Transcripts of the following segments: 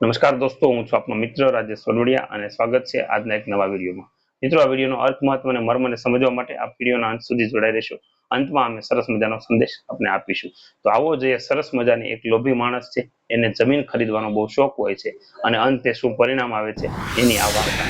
નમસ્કાર દોસ્તો, હું છું આપનો મિત્ર રાજેશ વડોડિયા અને સ્વાગત છે આજના એક નવા વિડીયોમાં. મિત્રો, આ વિડીયોનો અર્થ, મહત્વ અને મર્મને સમજવા માટે આ વિડીયોના અંત સુધી જોડાઈ રહેશો. અંતમાં અમે સરસ મજાનો સંદેશ આપને આપીશું. તો આવો જે સરસ મજાની એક લોભી માણસ છે. એને જમીન ખરીદવાનો બહુ શોખ હોય છે અને અંતે શું પરિણામ આવે છે એની આ વાર્તા.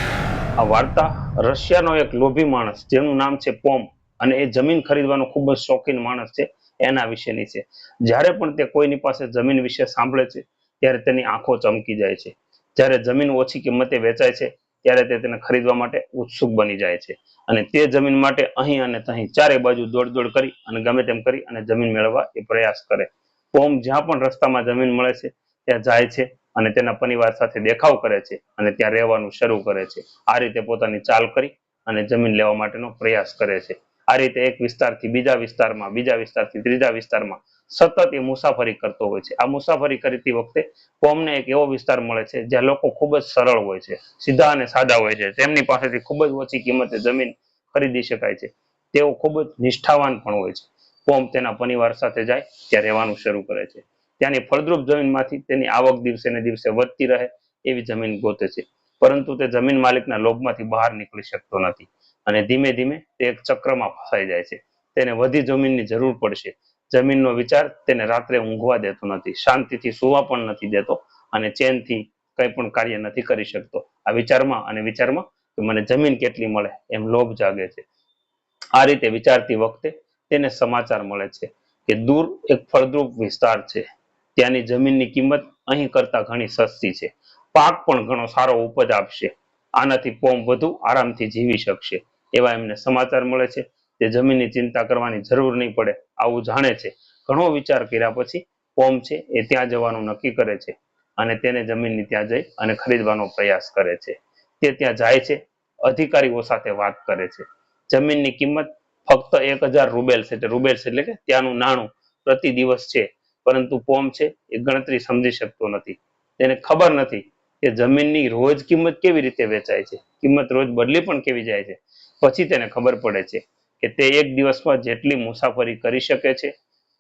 આ વાર્તા રશિયાનો એક લોભી માણસ, જેનું નામ છે પોમ અને એ જમીન ખરીદવાનો ખૂબ જ શોખીન માણસ છે. એના વિશેની છે. જ્યારે પણ તે કોઈની પાસે જમીન વિશે સાંભળે છે ત્યારે તેની આંખો ચમકી જાય છે. જ્યારે જમીન ઓછી કિંમતે વેચાય છે, ત્યારે તે તેને ખરીદવા માટે ઉત્સુક બની જાય છે. અને તે જમીન માટે અહીં અને તહીં ચારે બાજુ દોડ દોડ કરી અને ગમે તેમ કરી અને જમીન મેળવવા એ પ્રયાસ કરે. કોમ જ્યાં પણ રસ્તામાં જમીન મળે છે, ત્યાં જાય છે અને તેના પરિવાર સાથે દેખાવ કરે છે અને ત્યાં રહેવાનું શરૂ કરે છે. આ રીતે પોતાની ચાલ કરી અને જમીન લેવા માટેનો પ્રયાસ કરે છે. આ રીતે એક વિસ્તારથી બીજા વિસ્તારમાં, બીજા વિસ્તારથી ત્રીજા વિસ્તારમાં સતત એ મુસાફરી કરતો હોય છે. આ મુસાફરી કરતી વખતે કોમને એક એવો વિસ્તાર મળે છે, જ્યાં લોકો ખૂબ જ સરળ હોય છે, સીધા અને સાદા હોય છે. તેમની પાસેથી ખૂબ જ ઓછી કિંમતે જમીન ખરીદી શકાય છે. તેઓ ખૂબ જ નિષ્ઠાવાન પણ હોય છે. કોમ તેના પરિવાર સાથે જાય, ત્યાં રહેવાનું શરૂ કરે છે. ત્યાંની ફળદ્રુપ જમીનમાંથી તેની આવક દિવસે ને દિવસે વધતી રહે એવી જમીન ગોતે છે. પરંતુ તે જમીન માલિકના લોભમાંથી બહાર નીકળી શકતો નથી અને ધીમે ધીમે તે એક ચક્રમાં ફસાઈ જાય છે. તેને વધી જમીનની જરૂર પડશે. જમીનનો વિચાર તેને રાત્રે ઊંઘવા દેતો નથી, શાંતિથી સુવા પણ નથી દેતો અને ચેનથી કંઈ પણ કાર્ય નથી કરી શકતો. આ વિચારમાં અને વિચારમાં કે મને જમીન કેટલી મળે એમ લોભ જાગે છે. આ રીતે વિચારતી વખતે તેને સમાચાર મળે છે કે દૂર એક ફળદ્રુપ વિસ્તાર છે. ત્યાંની જમીનની કિંમત અહીં કરતા ઘણી સસ્તી છે. પાક પણ ઘણો સારો ઉપજ આપશે. આનાથી પોમ વધુ આરામથી જીવી શકશે. એવા એમને સમાચાર મળે છે. તે જમીનની ચિંતા કરવાની જરૂર નહીં પડે, આવું જાણે છે. ઘણો વિચાર કર્યા પછી પોમ છે એ ત્યાં જવાનું નક્કી કરે છે અને તેને જમીનની ત્યાં જઈ અને ખરીદવાનો પ્રયાસ કરે છે. તે ત્યાં જાય છે, અધિકારીઓ સાથે વાત કરે છે. જમીનની કિંમત ફક્ત એક હજાર રૂબેલ્સ એટલે રૂબેલ્સ એટલે કે ત્યાંનું નાણું પ્રતિ દિવસ છે, પરંતુ પોમ છે એ ગણતરી સમજી શકતો નથી. તેને ખબર નથી કે જમીનની રોજ કિંમત કેવી રીતે વેચાય છે. કિંમત રોજ બદલી પણ કેવી જાય છે. પછી તેને ખબર પડે છે કે તે એક દિવસમાં જેટલી મુસાફરી કરી શકે છે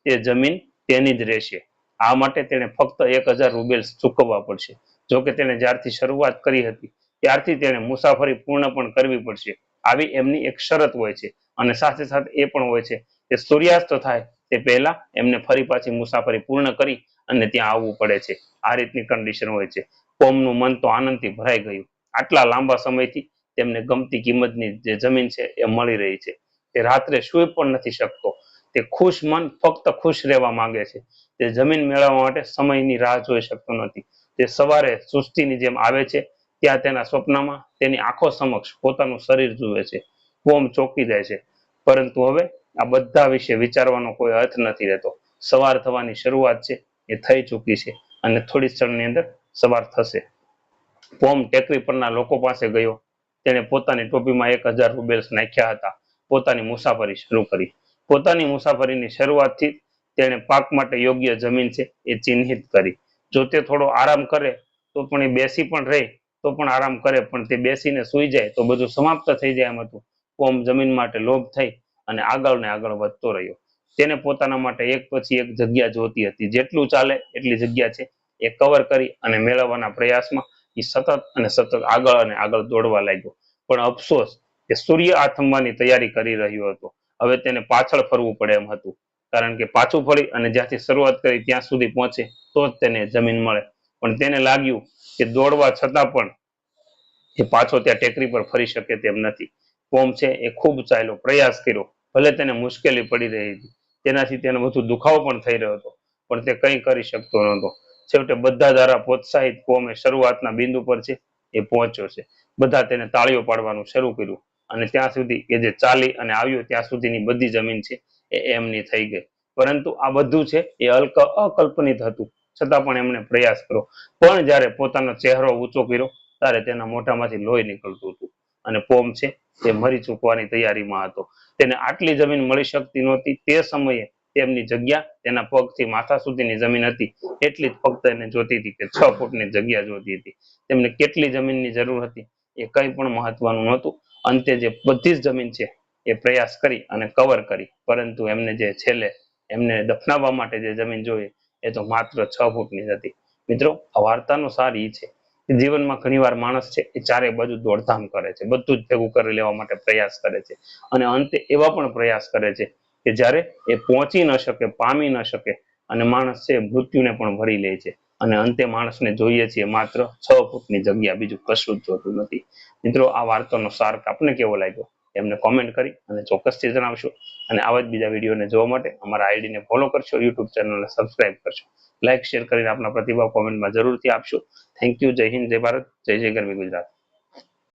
તે જમીન તેની જ રહેશે. આ માટે તેણે ફક્ત એક હજાર રૂબેલ્સ ચૂકવવા પડશે. જો કે તેણે જ્યારથી શરૂઆત કરી હતી, ત્યારથી તેણે મુસાફરી પૂર્ણ પણ કરવી પડશે. આવી એમની એક શરત હોય છે અને સાથે સાથે એ પણ હોય છે કે સૂર્યાસ્ત થાય તે પહેલા એમને ફરી પાછી મુસાફરી પૂર્ણ કરી અને ત્યાં આવવું પડે છે. આ રીતની કન્ડિશન હોય છે. કોમનું મન તો આનંદથી ભરાઈ ગયું. આટલા લાંબા સમયથી તેમને ગમતી કિંમતની જે જમીન છે એ મળી રહી છે. તે રાત્રે સુઈ પણ નથી શકતો. તે ખુશ મન ફક્ત ખુશ રહેવા માંગે છે. તે જમીન મેળવવા માટે સમયની રાહ જોઈ શકતો નથી. તે સવારે સૃષ્ટિની જેમ આવે છે, ત્યાં તેના સ્વપ્નમાં તેની આંખો સમક્ષ પોતાનું શરીર જુએ છે. કોમ ચોકી જાય છે. પરંતુ હવે આ બધા વિશે વિચારવાનો કોઈ અર્થ નથી રહેતો. સવાર થવાની શરૂઆત છે, એ થઈ ચૂકી છે અને થોડી ક્ષણની અંદર સવાર થશે. પોમ ટેકરી પરના લોકો પાસે ગયો. તેણે પોતાની ટોપીમાં એક હજાર રૂબેલ્સ નાખ્યા હતા. પોતાની મુસાફરી શરૂ કરી. પોતાની મુસાફરીની શરૂઆતથી તેણે પાક માટે યોગ્ય જમીન છે એ ચિહ્નિત કરી. જો તે થોડો આરામ કરે, તો પણ એ બેસી પણ રહે, તો પણ આરામ કરે, પણ તે બેસીને સૂઈ જાય, તો બધું સમાપ્ત થઈ જાય એમ હતું. કોમ જમીન માટે લોભ થઈ અને આગળ ને આગળ વધતો રહ્યો. તેને પોતાના માટે એક પછી એક જગ્યા જોતી હતી. જેટલું ચાલે એટલી જગ્યા છે એ કવર કરી અને મેળવવાના પ્રયાસમાં એ સતત અને સતત આગળ અને આગળ દોડવા લાગ્યો. પણ અફસોસ કે સૂર્ય આથમવાની તૈયારી કરી રહ્યો હતો. હવે તેને પાછળ ફરવું પડે એમ હતું. કારણ કે પાછું ફરી અને જ્યાંથી શરૂઆત કરી ત્યાં સુધી પહોંચે તો જ તેને જમીન મળે. પણ તેને લાગ્યું કે દોડવા છતાં પણ એ પાછો ત્યાં ટેકરી પર ફરી શકે તેમ નથી. કોમ છે એ ખૂબ ચાલ્યો, પ્રયાસ કર્યો. ભલે તેને મુશ્કેલી પડી રહી હતી. તેનાથી તેને વધુ દુખાવો પણ થઈ રહ્યો હતો. પણ તે કંઈ કરી શકતો નહોતો. છેવટે બધા દ્વારા પ્રોત્સાહિત કોમે શરૂઆતના બિંદુ પર છે એ પહોંચ્યો છે. બધા તેને તાળીઓ પાડવાનું શરૂ કર્યું. અને ત્યાં સુધી કે જે ચાલી અને આવ્યો ત્યાં સુધીની બધી જમીન છે એ એમની થઈ ગઈ. પરંતુ આ બધું છે એ અલ્ક અકલ્પનિત હતું. છતાં પણ એમણે પ્રયાસ કર્યો. પણ જ્યારે પોતાનો ચહેરો ઊંચો કર્યો, ત્યારે તેના મોઢામાંથી લોહી નીકળતું હતું. અને પોમ છે તે મરી ચૂકવાની તૈયારીમાં હતો. તેને આટલી જમીન મળી શકતી નહોતી. તે સમયે તેમની જગ્યા તેના પગથી માથા સુધીની જમીન હતી. એટલી જ ફક્ત એને જોતી હતી કે છ ફૂટની જગ્યા જોતી હતી. તેમને કેટલી જમીનની જરૂર હતી એ કંઈ પણ મહત્વનું નહોતું. અંતે જે બધી જ જમીન છે એ પ્રયાસ કરી અને કવર કરી. પરંતુ એમને જે છેલ્લે એમને દફનાવવા માટે જે જમીન જોઈએ એ તો માત્ર છ ફૂટની જ હતી. મિત્રો, આ વાર્તાનો સાર એ છે કે જીવનમાં ઘણીવાર માણસ છે એ ચારે બાજુ દોડધામ કરે છે, બધું જ ભેગું કરી લેવા માટે પ્રયાસ કરે છે અને અંતે એવા પણ પ્રયાસ કરે છે કે જ્યારે એ પહોંચી ન શકે, પામી ન શકે અને માણસ છે મૃત્યુને પણ ભરી લે છે. અને અંતે માણસને જોઈએ છીએ માત્ર છ ફૂટની જગ્યા બીજું કશું જ જોતું નથી. મિત્રો, આ વાર્તાનો સાર આપને કેવો લાગ્યો? એમને કોમેન્ટ કરી અને ચોક્કસથી જણાવશો. અને આવા જ બીજા વિડીયોને જોવા માટે અમારા આઈડીને ફોલો કરશો યુટ્યુબ ચેનલને સબસ્ક્રાઇબ કરશો. લાઇક શેર કરીને આપના પ્રતિભાવ કોમેન્ટમાં જરૂરથી આપશો. થેન્ક યુ જય હિન્દ, જય ભારત, જય જય ગરવી ગુજરાત.